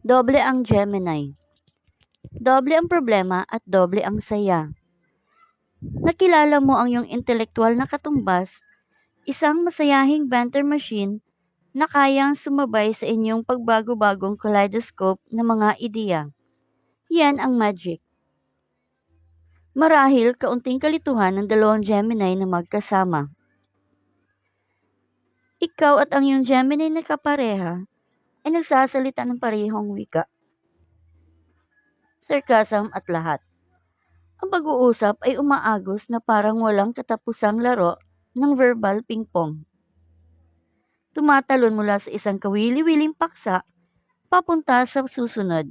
Doble ang Gemini. Doble ang problema at doble ang saya. Nakilala mo ang iyong intelektual na katumbas, isang masayahing banter machine na kayang sumabay sa inyong pagbago-bagong kaleidoscope ng mga ideya. Yan ang magic. Marahil kaunting kalituhan ng dalawang Gemini na magkasama. Ikaw at ang iyong Gemini na kapareha ay nagsasalita ng parehong wika. Sarcasm at lahat. Ang pag-uusap ay umaagos na parang walang katapusang laro ng verbal ping-pong. Tumatalon mula sa isang kawili-wiling paksa papunta sa susunod.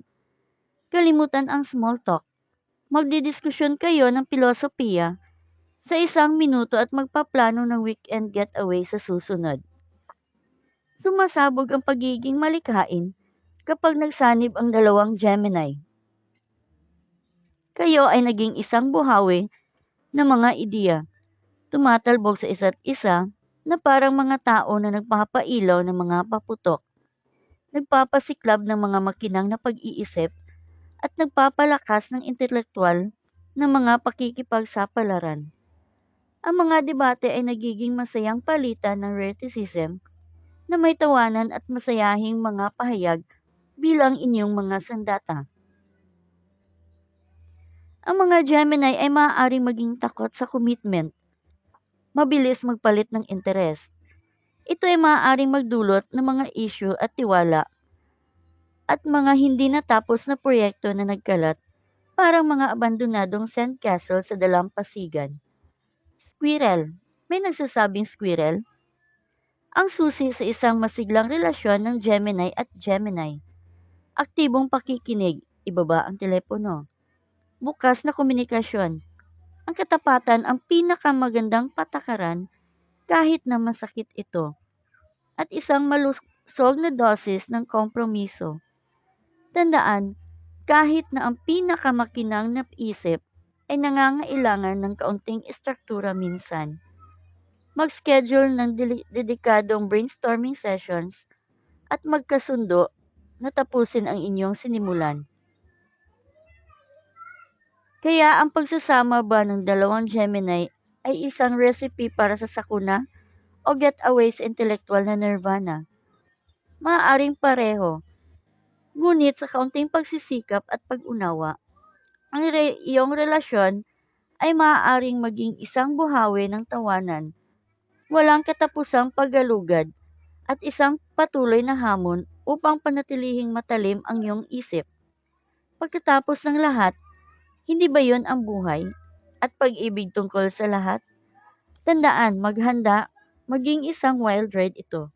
Kalimutan ang small talk. Magdidiskusyon kayo ng pilosopiya sa isang minuto at magpaplano ng weekend getaway sa susunod. Sumasabog ang pagiging malikhain kapag nagsanib ang dalawang Gemini. Kayo ay naging isang buhawi ng mga ideya, tumatalbog sa isa't isa na parang mga tao na nagpapailaw ng mga paputok, nagpapasiklab ng mga makinang na pag-iisip, at nagpapalakas ng intelektual ng mga pakikipagsapalaran. Ang mga debate ay nagiging masayang palitan ng reticism na may tawanan at masayahing mga pahayag bilang inyong mga sandata. Ang mga Gemini ay maaaring maging takot sa commitment, mabilis magpalit ng interes. Ito ay maaaring magdulot ng mga issue at tiwala at mga hindi natapos na proyekto na nagkalat parang mga abandonadong sandcastle sa dalampasigan. Squirrel. May nagsasabing squirrel? Ang susi sa isang masiglang relasyon ng Gemini at Gemini. Aktibong pakikinig, ibaba ang telepono. Bukas na komunikasyon. Ang katapatan ang pinakamagandang patakaran kahit na masakit ito. At isang malusog na dosis ng kompromiso. Tandaan, kahit na ang pinakamakinang na isip ay nangangailangan ng kaunting istruktura minsan mag-schedule ng dedikadong brainstorming sessions at magkasundo na tapusin ang inyong sinimulan. Kaya ang pagsasama ba ng dalawang Gemini ay isang recipe para sa sakuna o getaway sa intellectual na nirvana. Maaaring pareho, ngunit sa kaunting pagsisikap at pag-unawa, ang re- iyong relasyon ay maaaring maging isang buhawi ng tawanan walang katapusang paggalugad at isang patuloy na hamon upang panatilihing matalim ang iyong isip. Pagkatapos ng lahat, hindi ba yon ang buhay at pag-ibig tungkol sa lahat? Tandaan, maghanda, maging isang wild ride ito.